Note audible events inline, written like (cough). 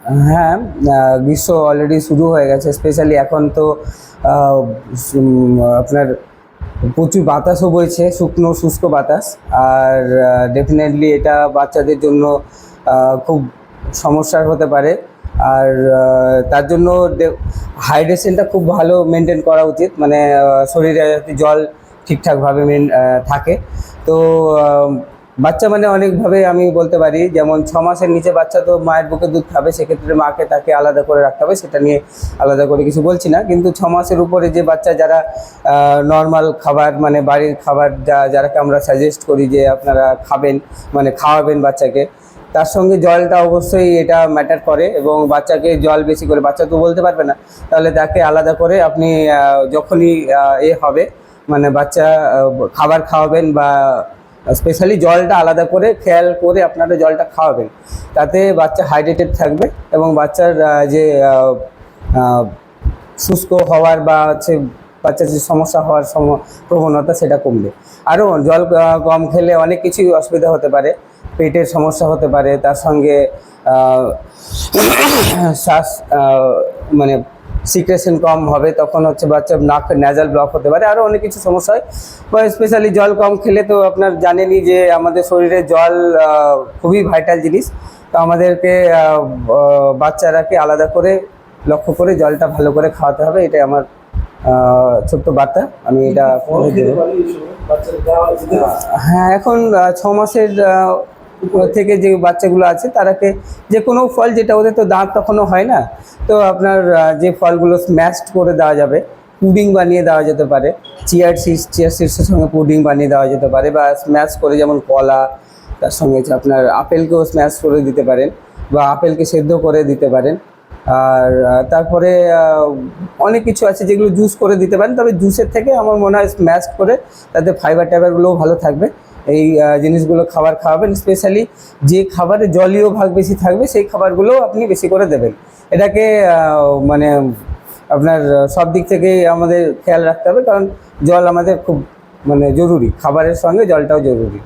হ্যাঁ গ্রীষ্ম অলরেডি শুরু হয়ে গেছে স্পেশালি এখন তো আপনার প্রচুর বাতাসও বইছে, শুকনো, শুষ্ক বাতাস, আর ডেফিনেটলি এটা বাচ্চাদের জন্য খুব সমস্যার হতে পারে, আর তার জন্য হাইড্রেশনটা খুব ভালো মেনটেন করা উচিত মানে শরীরে যাতে জল ঠিকঠাকভাবে মেন থাকে, তো বাচ্চা মানে অনেকভাবে আমি বলতে পারি, যেমন ছ মাসের নিচে বাচ্চা তো মায়ের বুকে দুধ খাবে, সেক্ষেত্রে মাকে তাকে আলাদা করে রাখতে হবে, সেটা নিয়ে আলাদা করে কিছু বলছি না। কিন্তু ছ মাসের উপরে যে বাচ্চা যারা নর্মাল খাবার মানে বাড়ির খাবার যা, যারাকে আমরা সাজেস্ট করি যে আপনারা খাবেন মানে খাওয়াবেন বাচ্চাকে, তার সঙ্গে জলটা অবশ্যই এটা ম্যাটার করে এবং বাচ্চাকে জল বেশি করে, বাচ্চা তো বলতে পারবে না, তাহলে তাকে আলাদা করে আপনি যখনই এ হবে মানে বাচ্চা খাবার খাওয়াবেন বা স্পেশালি জলটা আলাদা করে খেয়াল করে আপনারা জলটা খাওয়াবেন। তাতে বাচ্চা হাইড্রেটেড থাকবে এবং বাচ্চার যে শুষ্ক হওয়ার বা হচ্ছে বাচ্চার যে সমস্যা হওয়ার সম, প্রবণতা সেটা কমবে। আরও জল কম খেলে অনেক কিছুই অসুবিধা হতে পারে, পেটের সমস্যা হতে পারে, তার সঙ্গে (coughs) শ্বাস মানে সিক্রেশন কম হবে তখন হচ্ছে বাচ্চা নাক ন্যাজাল ব্লক হতে পারে। আরও অনেক কিছু সমস্যা হয়। বা স্পেশালি জল কম খেলে তো আপনার জানেনই যে আমাদের শরীরে জল খুবই ভাইটাল জিনিস। তো আমাদেরকে বাচ্চারাকে আলাদা করে লক্ষ্য করে জলটা ভালো করে খাওয়াতে হবে এটাই আমার ছোট্ট বার্তা। আমি এটা। হ্যাঁ এখন ছ মাসের থেকে যে বাচ্চাগুলো আছে, তারাকে যে কোনো ফল যেটা ওদের তো দাঁত তখনও হয় না। তো আপনার যে ফলগুলো স্ম্যাশড করে দেওয়া যাবে, পুডিং বানিয়ে দেওয়া যেতে পারে চিয়ার সিডস চিয়ার সিডসের সঙ্গে পুডিং বানিয়ে দেওয়া যেতে পারে বা স্ম্যাশ করে যেমন কলা, তার সঙ্গে আপনার আপেলকেও স্ম্যাশ করে দিতে পারেন বা আপেলকে সেদ্ধ করে দিতে পারেন। আর তারপরে অনেক কিছু আছে যেগুলো জুস করে দিতে পারেন, তবে জুসের থেকে আমার মনে হয় স্ম্যাশ করে তাতে ফাইবার টাইবারগুলোও ভালো থাকবে। এই জিনিসগুলো খাবার খাওয়াবেন স্পেশালি যে খাবারে জলীয় ভাগ বেশি থাকবে, সেই খাবারগুলো আপনি বেশি করে দেবেন। এটাকে মানে আপনার, সব দিক থেকেই আমাদের খেয়াল রাখতে হবে, কারণ জল আমাদের খুব মানে জরুরি। খাবারের সঙ্গে জলটাও জরুরি।